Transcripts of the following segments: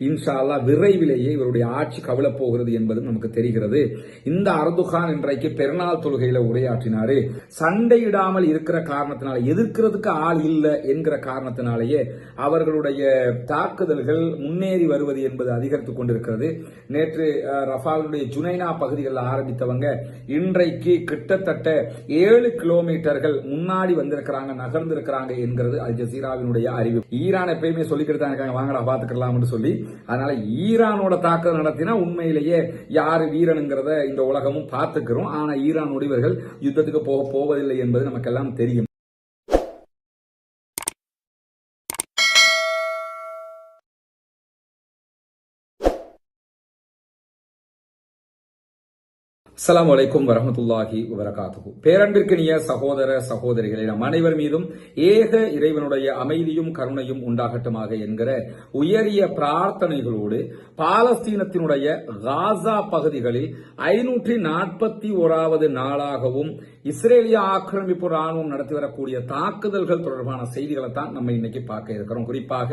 இன்ஷா விரைவிலேயே இவருடைய ஆட்சி கவலப் போகிறது என்பதும் நமக்கு தெரிகிறது. இந்த அர்துகான் இன்றைக்கு பெருநாள் தொழுகையில உரையாற்றினாரு. சண்டையிடாமல் இருக்கிற காரணத்தினால எதிர்க்கிறதுக்கு ஆள் இல்லை என்கிற காரணத்தினாலேயே அவர்களுடைய தாக்குதல்கள் முன்னேறி வருவது என்பது அதிகரித்துக் கொண்டிருக்கிறது. நேற்று ரஃபாலுடைய ஜுனைனா பகுதிகளில் ஆரம்பித்தவங்க இன்றைக்கு கிட்டத்தட்ட ஏழு கிலோமீட்டர்கள் முன்னாடி வந்திருக்கிறாங்க நகர்ந்திருக்கிறாங்க என்கிறது அல் ஜசீராவினுடைய அறிவு. ஈரான் எப்பயுமே சொல்லிக்கிட்டு தான் இருக்காங்க வாங்கடா பாத்துக்கலாம்னு சொல்லி. அதனால ஈரானோட தாக்குதல் நடத்தினா உண்மையிலேயே யாரு வீரனுங்கிறத இந்த உலகமும் பார்த்துக்கிறோம். ஆனா ஈரானோட இவர்கள் யுத்தத்துக்கு போக போவதில்லை என்பது நமக்கெல்லாம் தெரியும். அஸ்லாம் வலைக்கும் வரமத்துல்லாஹி வரகாத்து பேரன்பிற்கினிய சகோதர சகோதரிகளே நம் அனைவர் மீதும் ஏக இறைவனுடைய அமைதியும் கருணையும் உண்டாகட்டுமாக என்கிற உயரிய பிரார்த்தனைகளோடு பாலஸ்தீனத்தினுடைய காசா பகுதிகளில் ஐநூற்றி நாற்பத்தி ஓராவது நாளாகவும் இஸ்ரேலிய ஆக்கிரமிப்பு ராணுவம் நடத்தி வரக்கூடிய தாக்குதல்கள் தொடர்பான செய்திகளை தான் நம்ம இன்னைக்கு பார்க்க இருக்கிறோம். குறிப்பாக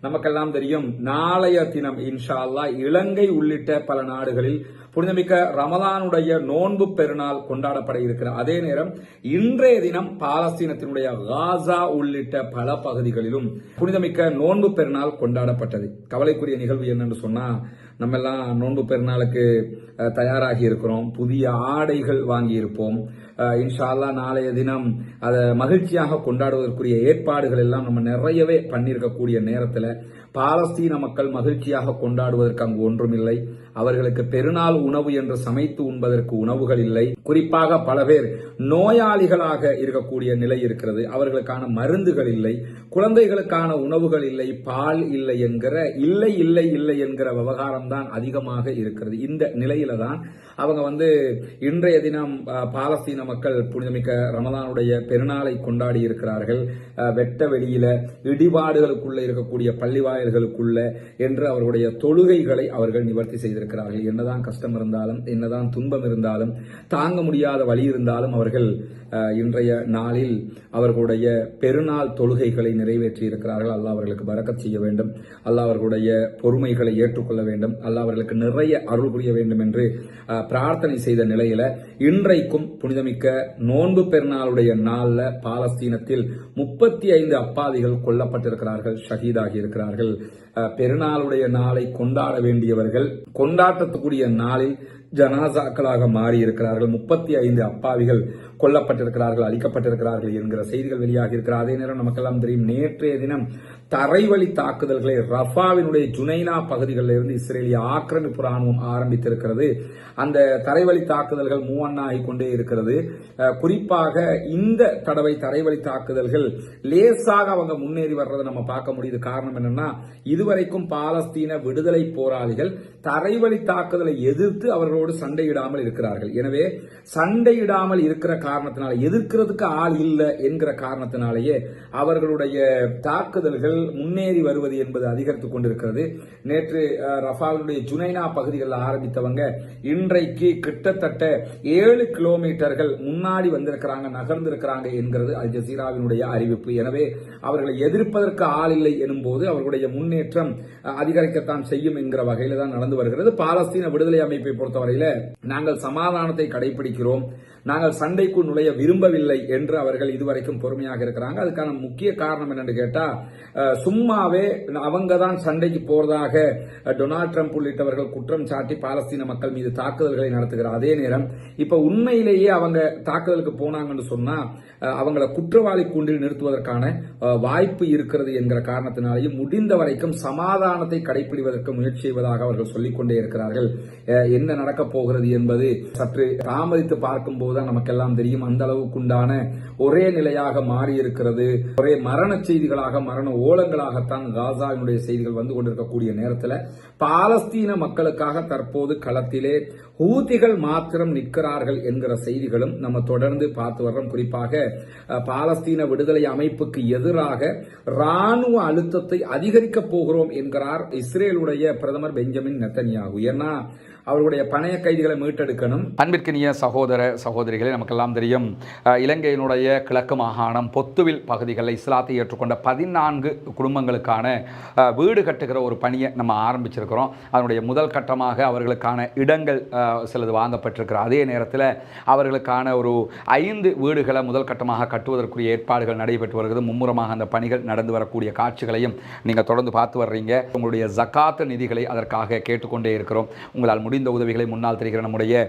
நமக்கெல்லாம் தெரியும் நாளைய தினம் இன்ஷா அல்லாஹ் இலங்கை உள்ளிட்ட பல நாடுகளில் புனிதமிக்க ரமலானுடைய நோன்பு பெருநாள் கொண்டாடப்பட இருக்கிற அதே நேரம் இன்றைய தினம் பாலஸ்தீனத்தினுடைய காசா உள்ளிட்ட பல பகுதிகளிலும் புனிதமிக்க நோன்பு பெருநாள் கொண்டாடப்பட்டது. கவலைக்குரிய நிகழ்வு என்னன்னு சொன்னா நம்ம எல்லாம் நோன்பு பெருநாளுக்கு தயாராகி இருக்கிறோம் புதிய ஆடைகள் வாங்கியிருப்போம். இன்ஷால்லா இன்ஷா அல்லாஹ் நாளைய தினம் அதை மகிழ்ச்சியாக கொண்டாடுவதற்குரிய ஏற்பாடுகள் எல்லாம் நம்ம நிறையவே பண்ணியிருக்கக்கூடிய நேரத்தில் பாலஸ்தீன மக்கள் மகிழ்ச்சியாக கொண்டாடுவதற்கு அங்கு ஒன்றுமில்லை. அவர்களுக்கு பெருநாள் உணவு என்று சமைத்து உண்பதற்கு உணவுகள் இல்லை. குறிப்பாக பல பேர் நோயாளிகளாக இருக்கக்கூடிய நிலை இருக்கிறது. அவர்களுக்கான மருந்துகள் இல்லை. குழந்தைகளுக்கான உணவுகள் இல்லை. பால் இல்லை என்கிற இல்லை இல்லை இல்லை என்கிற விவகாரம் தான் அதிகமாக இருக்கிறது. இந்த நிலையில தான் அவங்க வந்து இன்றைய தினம் பாலஸ்தீன மக்கள் புனிதமிக்க ரமதானுடைய பெருநாளை கொண்டாடி இருக்கிறார்கள். வெட்ட வெளியில இடிபாடுகளுக்குள்ள இருக்கக்கூடிய பள்ளிவாயல்களுக்குள்ள என்று அவர்களுடைய தொழுகைகளை அவர்கள் நிவர்த்தி செய்திருக்கிறார்கள். என்னதான் கஷ்டம் இருந்தாலும் என்னதான் துன்பம் இருந்தாலும் தாங்க முடியாத வழி இருந்தாலும் அவர்கள் இன்றைய நாளில் அவர்களுடைய பெருநாள் தொழுகைகளை நிறைவேற்றி இருக்கிறார்கள் அல்லாஹ் அவர்களுக்கு பறக்கச் செய்ய வேண்டும். அல்லாஹ் அவர்களுடைய பொறுமைகளை ஏற்றுக்கொள்ள வேண்டும். அல்லாஹ் அவர்களுக்கு நிறைய அருள் புரிய வேண்டும் என்று பிரார்த்தனை செய்த நிலையில இன்றைக்கும் புனிதமிக்க நோன்பு பெருநாளுடைய நாளில் பாலஸ்தீனத்தில் முப்பத்தி ஐந்து அப்பாவிகள் கொல்லப்பட்டிருக்கிறார்கள் ஷஹீதாகி இருக்கிறார்கள். பெருநாளுடைய நாளை கொண்டாட வேண்டியவர்கள் கொண்டாட்டத்துக்குரிய நாளில் ஜனாசாக்களாக மாறியிருக்கிறார்கள். முப்பத்தி ஐந்து அப்பாவிகள் கொல்லப்பட்டிருக்கிறார்கள் அழிக்கப்பட்டிருக்கிறார்கள் என்கிற செய்திகள் வெளியாகி இருக்கிற அதே நேரம் நமக்கெல்லாம் தெரியும் நேற்றைய தினம் தரைவழி தாக்குதல்களை ரஃபாவினுடைய ஜுனைனா பகுதிகளில் இருந்து இஸ்ரேலிய ஆக்கிரமிப்பு ராணுவம் ஆரம்பித்திருக்கிறது. அந்த தரைவழி தாக்குதல்கள் மூவண்ணாகி கொண்டே இருக்கிறது. குறிப்பாக இந்த தடவை தரைவழி தாக்குதல்கள் லேசாக அவங்க முன்னேறி வர்றதை நம்ம பார்க்க முடியுது. காரணம் என்னன்னா இதுவரைக்கும் பாலஸ்தீன விடுதலை போராளிகள் தரைவழி தாக்குதலை எதிர்த்து அவர்களோடு சண்டையிடாமல் இருக்கிறார்கள். எனவே சண்டையிடாமல் இருக்கிற காரணத்தினால எதிர்க்கிறதுக்கு ஆள் இல்லை என்கிற காரணத்தினாலேயே அவர்களுடைய தாக்குதல்கள் முன்னேறி வருவது என்பது அதிகரித்துக் கொண்டிருக்கிறது. நேற்று ரஃபாலுடைய ஜுனைனா பகுதிகளில் ஆரம்பித்தவங்க இன்றைக்கு கிட்டத்தட்ட ஏழு கிலோமீட்டர்கள் முன்னாடி வந்திருக்கிறாங்க நகர்ந்திருக்கிறாங்க என்கிறது அல் ஜசீராவினுடைய அறிவிப்பு. எனவே அவர்களை எதிர்ப்பதற்கு ஆள் இல்லை எனும் போது அவர்களுடைய முன்னேற்றம் அதிகரிக்கத்தான் செய்யும் என்கிற வகையில் தான் நடந்து வருகிறது. பாலஸ்தீன விடுதலை அமைப்பை பொறுத்தவரையில் நாங்கள் சமாதானத்தை கடைபிடிக்கிறோம். நாங்கள் சண்டைக்குள் நுழைய விரும்பவில்லை என்று அவர்கள் இதுவரைக்கும் பொறுமையாக இருக்கிறாங்க. அதுக்கான முக்கிய காரணம் என்னன்னு கேட்டால் சும்மாவே அவங்க தான் சண்டைக்கு போறதாக டொனால்ட் ட்ரம்ப் உள்ளிட்டவர்கள் குற்றம் சாட்டி பாலஸ்தீன மக்கள் மீது தாக்குதல்களை நடத்துகிறார் அதே நேரம் இப்ப உண்மையிலேயே அவங்க தாக்குதலுக்கு போனாங்கன்னு சொன்னா அவங்களை அவங்கள குற்றவாளி கூண்டில் நிறுத்துவதற்கான வாய்ப்பு இருக்கிறது என்கிற காரணத்தினாலேயும் முடிந்த வரைக்கும் சமாதானத்தை கடைபிடிவதற்கு முயற்சி செய்வதாக அவர்கள் சொல்லிக்கொண்டே இருக்கிறார்கள். என்ன நடக்கப் போகிறது என்பது சற்று தாமதித்து பார்க்கும் போதுதான் நமக்கெல்லாம் தெரியும். அந்த அளவுக்குண்டான ஒரே நிலையாக மாறி இருக்கிறது ஒரே மரண செய்திகளாக மரண ஓலங்களாகத்தான் காசாவினுடைய செய்திகள் வந்து கொண்டிருக்கக்கூடிய நேரத்தில் பாலஸ்தீன மக்களுக்காக தற்போது களத்திலே ஊதிகள் மாத்திரம் நிற்கிறார்கள் என்கிற செய்திகளும் நம்ம தொடர்ந்து பார்த்து வர்றோம். குறிப்பாக பாலஸ்தீன விடுதலை அமைப்புக்கு எதிராக ராணுவ அழுத்தத்தை அதிகரிக்கப் போகிறோம் என்கிறார் இஸ்ரேலுடைய பிரதமர் பெஞ்சமின் நெத்தன்யாகு. ஏன்னா அவர்களுடைய பணைய கைதிகளை மீட்டெடுக்கணும். அன்பிற்கினிய சகோதர சகோதரிகளே நமக்கெல்லாம் தெரியும் இலங்கையினுடைய கிழக்கு மாகாணம் பொத்துவில் பகுதிகளில் இஸ்லாத்தை ஏற்றுக்கொண்ட பதினான்கு குடும்பங்களுக்கான வீடு கட்டுகிற ஒரு பணியை நம்ம ஆரம்பிச்சிருக்கிறோம். அதனுடைய முதல் கட்டமாக அவர்களுக்கான இடங்கள் சிலது வாங்கப்பட்டிருக்கிற அதே நேரத்தில் அவர்களுக்கான ஒரு ஐந்து வீடுகளை முதல் கட்டமாக கட்டுவதற்குரிய ஏற்பாடுகள் நடைபெற்று வருகிறது. மும்முரமாக அந்த பணிகள் நடந்து வரக்கூடிய காட்சிகளையும் நீங்கள் தொடர்ந்து பார்த்து வர்றீங்க. உங்களுடைய ஜக்காத்து நிதிகளை அதற்காக கேட்டுக்கொண்டே இருக்கிறோம். உங்களால் முடிந்த உதவிகளை முன்னால் தெரிகிற நம்முடைய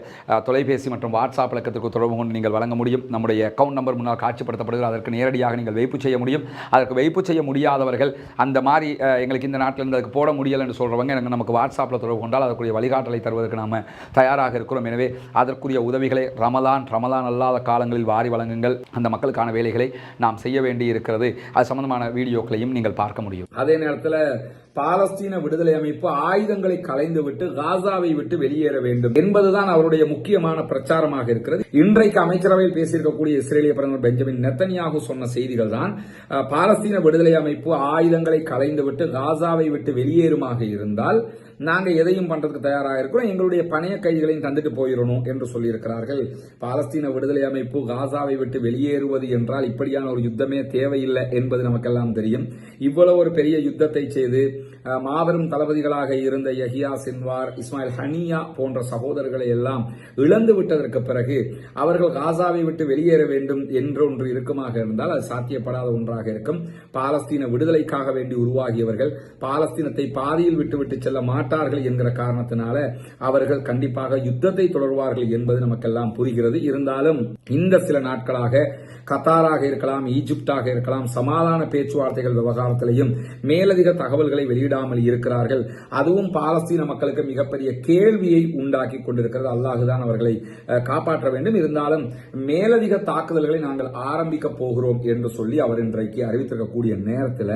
தொலைபேசி மற்றும் வாட்ஸ்அப் இலக்கத்திற்கு தொடர்பு கொண்டு நீங்கள் வழங்க முடியும். நம்முடைய அக்கௌண்ட் நம்பர் முன்னால் காட்சிப்படுத்தப்படுகிறது. அதற்கு நேரடியாக நீங்கள் வைப்பு செய்ய முடியும். அதற்கு வைப்பு செய்ய முடியாதவர்கள் அந்த மாதிரி எங்களுக்கு இந்த நாட்டில் இருந்து அதுக்கு போட முடியலை என்று சொல்கிறவங்க எனக்கு நமக்கு வாட்ஸ்அப்பில் தொடர்பு கொண்டால் அதற்குரிய வழிகாட்டலை தருவதற்கு நாம் தயாராக இருக்கிறோம். எனவே அதற்குரிய உதவிகளை ரமலான் ரமலான் அல்லாத காலங்களில் வாரி வழங்குங்கள். அந்த மக்களுக்கான வேலைகளை நாம் செய்ய வேண்டி இருக்கிறது. அது சம்பந்தமான வீடியோக்களையும் நீங்கள் பார்க்க முடியும். அதே நேரத்தில் பாலஸ்தீன விடுதலை அமைப்பு ஆயுதங்களை கலைந்துவிட்டு காசாவை விட்டு வெளியேற வேண்டும் என்பதுதான் அவருடைய முக்கியமான பிரச்சாரமாக இருக்கிறது. இன்றைக்கு அமைச்சரவையில் பேசியிருக்கக்கூடிய இஸ்ரேலிய பிரதமர் பெஞ்சமின் நெத்தனியாக சொன்ன செய்திகள் தான் பாலஸ்தீன விடுதலை அமைப்பு ஆயுதங்களை கலைந்து விட்டு காசாவை விட்டு வெளியேறுமாக இருந்தால் நாங்கள் எதையும் பண்ணுறதுக்கு தயாராக இருக்கிறோம். எங்களுடைய பணைய கைதிகளையும் தந்துட்டு போயிடணும் என்று சொல்லியிருக்கிறார்கள். பாலஸ்தீன விடுதலை அமைப்பு காசாவை விட்டு வெளியேறுவது என்றால் இப்படியான ஒரு யுத்தமே தேவையில்லை என்பது நமக்கெல்லாம் தெரியும். இவ்வளவு ஒரு பெரிய யுத்தத்தை செய்து மாபெரும் தளபதிகளாக இருந்த யஹியா சின்வார் இஸ்மாயில் ஹனியா போன்ற சகோதரர்களை எல்லாம் இழந்து விட்டதற்கு பிறகு அவர்கள் காசாவை விட்டு வெளியேற வேண்டும் என்றொன்று இருக்குமாக இருந்தால் அது சாத்தியப்படாத ஒன்றாக இருக்கும். பாலஸ்தீன விடுதலைக்காக வேண்டி உருவாகியவர்கள் பாலஸ்தீனத்தை பாதியில் விட்டுவிட்டு செல்ல மாட்டார்கள் என்கிற காரணத்தினால அவர்கள் கண்டிப்பாக யுத்தத்தை தொடர்வார்கள் என்பது நமக்கெல்லாம் புரிகிறது. இருந்தாலும் இந்த சில நாட்களாக கத்தாராக இருக்கலாம் ஈஜிப்டாக இருக்கலாம் சமாதான பேச்சுவார்த்தைகள் விவகாரத்திலையும் மேலதிக தகவல்களை வெளியிடாமல் இருக்கிறார்கள். அதுவும் பாலஸ்தீன மக்களுக்கு மிகப்பெரிய கேள்வியை உண்டாக்கி கொண்டிருக்கிறது. அல்லாஹுதான் அவர்களை காப்பாற்ற வேண்டும். இருந்தாலும் மேலதிக தாக்குதல்களை நாங்கள் ஆரம்பிக்க போகிறோம் என்று சொல்லி அவர் இன்றைக்கு அறிவித்திருக்கக்கூடிய நேரத்தில்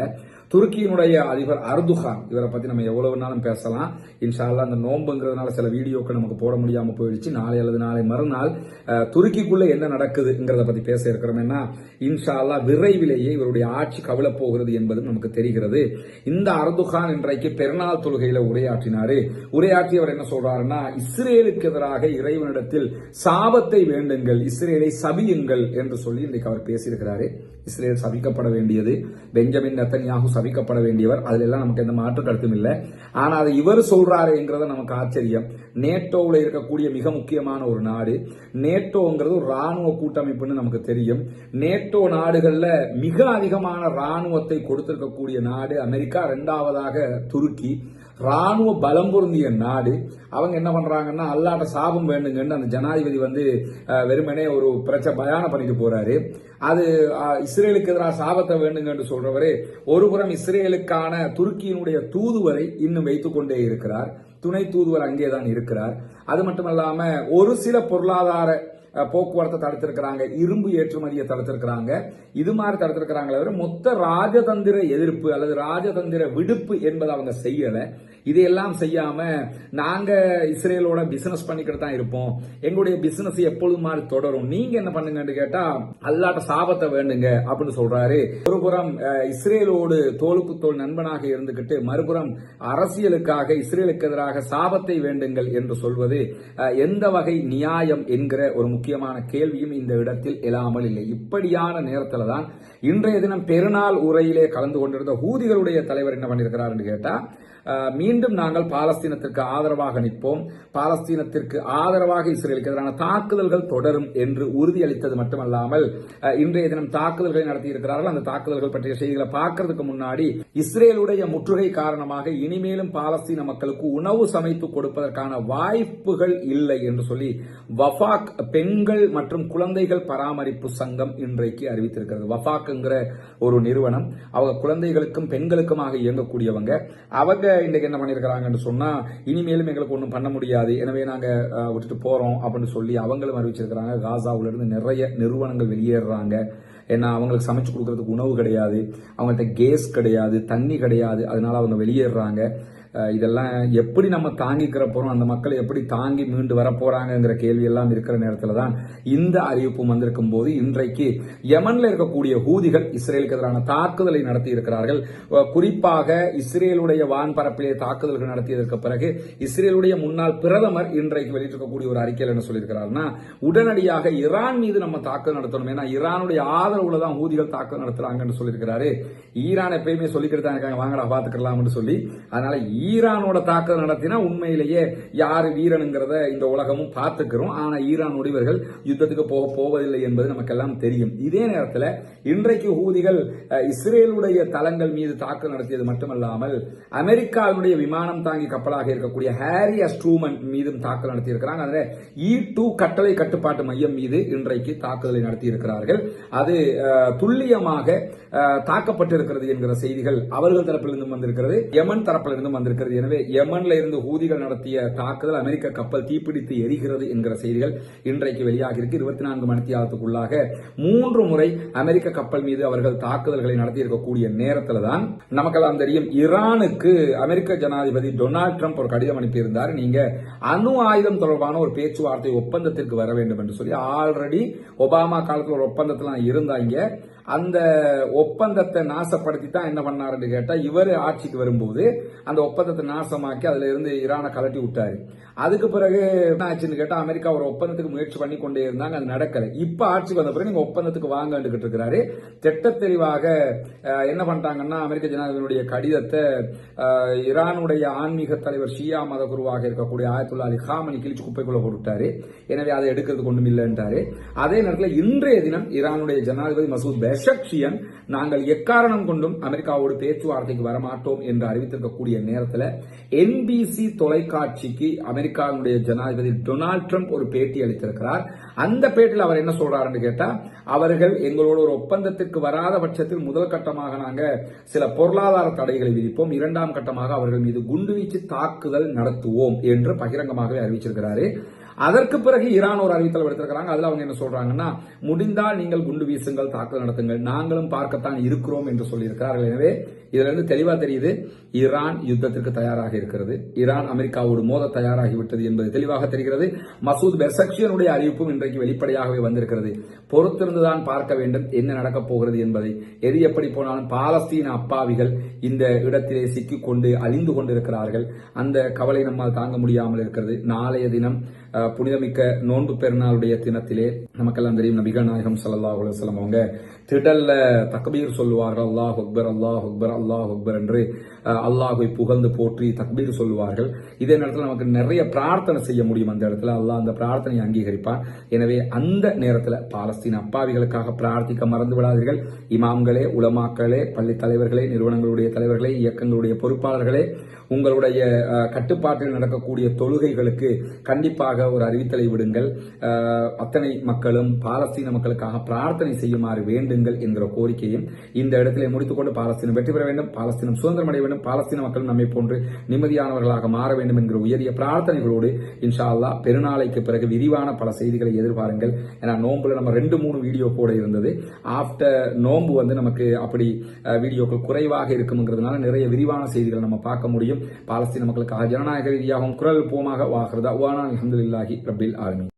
துருக்கியினுடைய அதிபர் அர்துகான் இவரை பத்தி நம்ம எவ்வளவு நாளும் பேசலாம். இன்ஷால்லா அந்த நோம்புங்கிறதுனால சில வீடியோக்கள் நமக்கு போட முடியாம போயிடுச்சு. நாளை அல்லது நாளை மறுநாள் துருக்கிக்குள்ளே துருக்கிக்குள்ள என்ன நடக்குதுங்கிறத பத்தி பேச இருக்கிறோம்னா இன்ஷால்லா விரைவிலேயே இவருடைய ஆட்சி கவிழப் போகிறது என்பது நமக்கு தெரிகிறது. இந்த அர்துகான் இன்றைக்கு பெருநாள் தொழுகையில உரையாற்றினாரு. உரையாற்றியவர் என்ன சொல்றாருன்னா இஸ்ரேலுக்கு எதிராக இறைவனிடத்தில் சாபத்தை வேண்டுங்கள் இஸ்ரேலை சபியுங்கள் என்று சொல்லி இன்றைக்கு அவர் பேசியிருக்கிறாரு. இஸ்ரேல் சபிக்கப்பட வேண்டியது பெஞ்சமின் நெத்தன்யாகு சபிக்கப்பட வேண்டியவர் அதுல எல்லாம் நமக்கு எந்த மாற்று கருத்தும் இல்லை. ஆனா அதை இவர் சொல்றாருங்கிறத நமக்கு ஆச்சரியம். நேட்டோவில் இருக்கக்கூடிய மிக முக்கியமான ஒரு நாடு நேட்டோங்கிறது ஒரு ராணுவ கூட்டமைப்புன்னு நமக்கு தெரியும். நேட்டோ நாடுகள்ல மிக அதிகமான ராணுவத்தை கொடுத்திருக்கக்கூடிய நாடு அமெரிக்கா இரண்டாவதாக துருக்கி. ராணுவ பலம் பொருந்திய நாடு. அவங்க என்ன பண்றாங்கன்னா அல்லாட்ட சாபம் வேண்டுங்கன்னு அந்த ஜனாதிபதி வந்து வெறுமனே ஒரு பிரச்சனை பயானம் பண்ணிட்டு போறாரு. அது இஸ்ரேலுக்கு எதிராக சாபத்தை வேண்டுங்கன்னு சொல்றவரே ஒருபுறம் இஸ்ரேலுக்கான துருக்கியினுடைய தூதுவரை இன்னும் வைத்துக் கொண்டே இருக்கிறார். துணை தூதுவர் அங்கே தான் இருக்கிறார். அது மட்டுமல்லாம ஒரு சில பொருளாதார போக்குவரத்தை தடுத்திருக்கிறாங்க இரும்பு ஏற்றுமதியை தடுத்திருக்கிறாங்க. இது மாதிரி தடுத்திருக்கிறாங்களே தவிர மொத்த ராஜதந்திர எதிர்ப்பு அல்லது ராஜதந்திர விடுப்பு என்பதை அவங்க செய்யலை. இதையெல்லாம் செய்யாம நாங்க இஸ்ரேலோட பிசினஸ் பண்ணிக்கிட்டு தான் இருப்போம். எங்களுடைய பிசினஸ் எப்பொழுது மாதிரி தொடரும். நீங்க என்ன பண்ணுங்கன்னு கேட்டா அல்லாட்ட சாபத்தை வேண்டுங்க அப்படின்னு சொல்றாரு. ஒருபுறம் இஸ்ரேலோடு தோலுக்கு தோல் நண்பனாக இருந்துகிட்டு மறுபுறம் அரசியலுக்காக இஸ்ரேலுக்கு எதிராக சாபத்தை வேண்டுங்கள் என்று சொல்வது எந்த வகை நியாயம் என்கிற ஒரு முக்கியமான கேள்வியும் இந்த இடத்தில் எழாமல் இல்லை. இப்படியான நேரத்தில் தான் இன்றைய தினம் பெருநாள் உரையிலே கலந்து கொண்டிருந்த ஊதிகளுடைய தலைவர் என்ன பண்ணியிருக்கிறார் என்று கேட்டா மீண்டும் நாங்கள் பாலஸ்தீனத்திற்கு ஆதரவாக நிற்போம். பாலஸ்தீனத்திற்கு ஆதரவாக இஸ்ரேலுக்கு எதிரான தாக்குதல்கள் தொடரும் என்று உறுதியளித்தது மட்டுமல்லாமல் இன்றைய தினம் தாக்குதல்களை நடத்தியிருக்கிறார்கள். அந்த தாக்குதல்கள் பற்றிய செய்திகளை பார்க்கறதுக்கு முன்னாடி இஸ்ரேலுடைய முற்றுகை காரணமாக இனிமேலும் பாலஸ்தீன மக்களுக்கு உணவு சமைத்து கொடுப்பதற்கான வாய்ப்புகள் இல்லை என்று சொல்லி வஃபாக் பெண்கள் மற்றும் குழந்தைகள் பராமரிப்பு சங்கம் இன்றைக்கு அறிவித்திருக்கிறது. வஃபாக்ங்கிற ஒரு நிறுவனம் அவங்க குழந்தைகளுக்கும் பெண்களுக்குமாக இயங்கக்கூடியவங்க அவங்க இன்னைக்கு என்ன பண்ணியிருக்கிறாங்கன்னு சொன்னால் இனிமேலும் எங்களுக்கு ஒன்றும் பண்ண முடியாது. எனவே நாங்கள் விட்டுட்டு போகிறோம் அப்படின்னு சொல்லி அவங்களும் அறிவிச்சிருக்கிறாங்க. காசாவுலேருந்து நிறைய நிறுவனங்கள் வெளியேறுறாங்க. ஏன்னா அவங்களுக்கு சமைச்சு கொடுக்கறதுக்கு உணவு கிடையாது. அவங்கள்ட்ட கேஸ் கிடையாது தண்ணி கிடையாது. அதனால அவங்க வெளியேறுறாங்க. இதெல்லாம் எப்படி நம்ம தாங்கிக்கிற போகிறோம் அந்த மக்கள் எப்படி தாங்கி மீண்டு வர போறாங்கங்கிற கேள்வி எல்லாம் இருக்கிற நேரத்தில் தான் இந்த அறிவிப்பு வந்திருக்கும் போது இன்றைக்கு யமனில் இருக்கக்கூடிய ஹூதிகள் இஸ்ரேலுக்கு எதிரான தாக்குதலை நடத்தி இருக்கிறார்கள். குறிப்பாக இஸ்ரேலுடைய வான்பரப்பிலே தாக்குதல்கள் நடத்தியதற்கு பிறகு இஸ்ரேலுடைய முன்னாள் பிரதமர் இன்றைக்கு வெளியிட்டிருக்கக்கூடிய ஒரு அறிக்கையில் என்ன சொல்லியிருக்கிறார்னா உடனடியாக ஈரான் மீது நம்ம தாக்குதல் நடத்தணும். ஏன்னா ஈரானுடைய ஆதரவுல தான் ஹூதிகள் தாக்குதல் நடத்துறாங்கன்னு சொல்லியிருக்கிறாரு. ஈரான் எப்பயுமே சொல்லிக்கிட்டு தான் இருக்காங்க. வாங்கடா பார்த்துக்கலாம்னு சொல்லி. அதனால ஈரானோட தாக்குதல் நடத்தினா உண்மையிலேயே யாரு வீரனுங்கிறத இந்த உலகமும் பார்த்துக்கிறோம். ஆனா ஈரான் இவர்கள் யுத்தத்துக்கு போக போவதில்லை என்பது நமக்கெல்லாம் தெரியும். இதே நேரத்தில் இன்றைக்கு ஹூதிகள் இஸ்ரேலுடைய தளங்கள் மீது தாக்குதல் நடத்தியது மட்டுமல்லாமல் அமெரிக்காவினுடைய விமானம் தாங்கி கப்பலாக இருக்கக்கூடிய ஹாரி அஸ்ட்ரூமன் மீதும் தாக்குதல் நடத்தியிருக்கிறாங்க. அதில் இ டூ கட்டளை கட்டுப்பாட்டு மையம் மீது இன்றைக்கு தாக்குதலை நடத்தியிருக்கிறார்கள். அது துல்லியமாக தாக்கப்பட்டிருக்கிறது என்கிற செய்திகள் அவர்கள் தரப்பிலிருந்தும் வந்திருக்கிறது. யமன் தரப்பிலிருந்தும் வந்திருக்கிறது. எனவே யமன்ல இருந்து ஹூதிகள் நடத்திய தாக்குதல் அமெரிக்க கப்பல் தீப்பிடித்து எரிகிறது என்கிற செய்திகள் இன்றைக்கு வெளியாகியிருக்கு இருபத்தி நான்கு மணித்தியாலத்துக்குள்ளாக மூன்று முறை அமெரிக்க கப்பல் மீது அவர்கள் தாக்குதல்களை நடத்தி இருக்கக்கூடிய நேரத்தில் தான் நமக்கெல்லாம் தெரியும் ஈரானுக்கு அமெரிக்க ஜனாதிபதி டொனால்ட் ட்ரம்ப் ஒரு கடிதம் அனுப்பியிருந்தார். நீங்க அணு ஆயுதம் தொடர்பான ஒரு பேச்சுவார்த்தை ஒப்பந்தத்திற்கு வர வேண்டும் என்று சொல்லி ஆல்ரெடி ஒபாமா காலத்தில் ஒரு ஒப்பந்தத்தில் இருந்தாங்க அந்த ஒப்பந்தத்தை நாசப்படுத்தி தான் என்ன பண்ணாருன்னு கேட்டால் இவர் ஆட்சிக்கு வரும்போது அந்த ஒப்பந்தத்தை நாசமாக்கி அதில் இருந்து ஈரானை கலட்டி விட்டாரு. அதுக்கு பிறகு என்ன ஆச்சுன்னு கேட்டா அமெரிக்கா ஒரு ஒப்பந்தத்துக்கு முயற்சி பண்ணி கொண்டே இருந்தாங்க. அது நடக்கல. இப்ப ஆட்சிக்கு வந்த பிறகு நீங்க ஒப்பந்தத்துக்கு வாங்கன்னு இருக்கிறாரு திட்ட தெளிவாக என்ன பண்ணிட்டாங்கன்னா அமெரிக்க ஜனாதிபதியுடைய கடிதத்தை ஈரானுடைய ஆன்மீக தலைவர் ஷியா மத குருவாக இருக்கக்கூடிய ஆயத்துல்லா அலி ஹாமணி கிழிச்சு குப்பைக்குள்ள போட்டுட்டாரு எனவே அதை எடுக்கிறது ஒன்றும் இல்லைன்றாரு அதே நேரத்தில் இன்றைய தினம் ஈரானுடைய ஜனாதிபதி மசூத் பெஷக்ஷியன் நாங்கள் எக்காரணம் கொண்டும் அமெரிக்காவோடு பேச்சுவார்த்தைக்கு வரமாட்டோம் என்று அறிவித்திருக்கக்கூடிய நேரத்தில் என்பிசி தொலைக்காட்சிக்கு அமெரிக்காவுடைய ஜனாதிபதி டொனால்ட் ட்ரம்ப் ஒரு பேட்டி அளித்திருக்கிறார். அந்த பேட்டியில் அவர் என்ன சொல்றாருன்னு கேட்டா அவர்கள் எங்களோட ஒரு ஒப்பந்தத்திற்கு வராத பட்சத்தில் முதல் கட்டமாக நாங்கள் சில பொருளாதார தடைகளை விதிப்போம். இரண்டாம் கட்டமாக அவர்கள் மீது குண்டுவீச்சு தாக்குதல் நடத்துவோம் என்று பகிரங்கமாகவே அறிவிச்சிருக்கிறாரு. அதற்கு பிறகு ஈரான் ஒரு அறிவித்தல் எடுத்திருக்கிறாங்க அதுல அவங்க என்ன சொல்றாங்கன்னா முடிந்தால் நீங்கள் குண்டு வீசுங்கள் தாக்குதல் நடத்துங்கள். நாங்களும் பார்க்கத்தான் இருக்கிறோம் என்று சொல்லியிருக்கிறார்கள். எனவே இதுல இருந்து தெளிவா தெரியுது ஈரான் யுத்தத்திற்கு தயாராக இருக்கிறது. ஈரான் அமெரிக்காவோடு மோத தயாராகிவிட்டது என்பது தெளிவாக தெரிகிறது. மசூத் பெர்சக்ஷியனுடைய அறிவிப்பும் இன்றைக்கு வெளிப்படையாகவே வந்திருக்கிறது. பொறுத்திருந்துதான் பார்க்க வேண்டும் என்ன நடக்கப் போகிறது என்பதை. எது எப்படி போனாலும் பாலஸ்தீன அப்பாவிகள் இந்த இடத்திலே சிக்கிக்கொண்டு அழிந்து கொண்டிருக்கிறார்கள். அந்த கவலை நம்மால் தாங்க முடியாமல் இருக்கிறது. நாளைய தினம் புனிதமிக்க நோன்பு பெருநாளுடைய தினத்திலே நமக்கெல்லாம் தெரியும் நபிகள் நாயகம் ஸல்லல்லாஹு அலைஹி அவங்க திடல்ல தக்பீர் சொல்லுவார்கள் அல்லாஹ் அக்பர் அல்லாஹ் அக்பர் அல்லாஹ் அக்பர் என்று அல்லாஹை புகழ்ந்து போற்றி தக்பீர் சொல்லுவார்கள். இதே நேரத்தில் நமக்கு நிறைய பிரார்த்தனை செய்ய முடியும் அந்த இடத்துல. அல்லாஹ் அந்த பிரார்த்தனையை அங்கீகரிப்பான். எனவே அந்த நேரத்தில் பாலஸ்தீன் அப்பாவிகளுக்காக பிரார்த்திக்க மறந்து விடாதீர்கள். இமாம்களே உலமாக்களே பள்ளி தலைவர்களே நிறுவனங்களுடைய தலைவர்களே இயக்கங்களுடைய பொறுப்பாளர்களே உங்களுடைய கட்டுப்பாட்டில் நடக்கக்கூடிய தொழுகைகளுக்கு கண்டிப்பாக ஒரு அறிவித்தலை விடுங்கள். அத்தனை மக்களும் பாலஸ்தீன மக்களுக்காக பிரார்த்தனை செய்யுமாறு விடுங்கள் என்கிற கோரிக்கையும் இந்த இடத்திலே முடித்துக்கொண்டு பாலஸ்தீனம் வெற்றி பெற வேண்டும் பாலஸ்தீனம் சுதந்திரம் அடைய வேண்டும் பாலஸ்தீன மக்கள் நம்மை போன்று நிம்மதியானவர்களாக மாற வேண்டும் என்கிற உயரிய பிரார்த்தனைகளோடு இன்ஷா அல்லா பெருநாளைக்கு பிறகு விரிவான பல செய்திகளை எதிர்பாருங்கள். ஏன்னா நோன்புல நம்ம ரெண்டு மூணு வீடியோ கூட இருந்தது. ஆஃப்டர் நோன்பு வந்து நமக்கு அப்படி வீடியோக்கள் குறைவாக இருக்குங்கிறதுனால நிறைய விரிவான செய்திகளை நம்ம பார்க்க முடியும். பாலஸ்தீன மக்களுக்காக ஜனநாயக ரீதியாகவும் குரல் போமாக வாகிறதா வானா அலமதுல்லாஹி ரபில் ஆலமி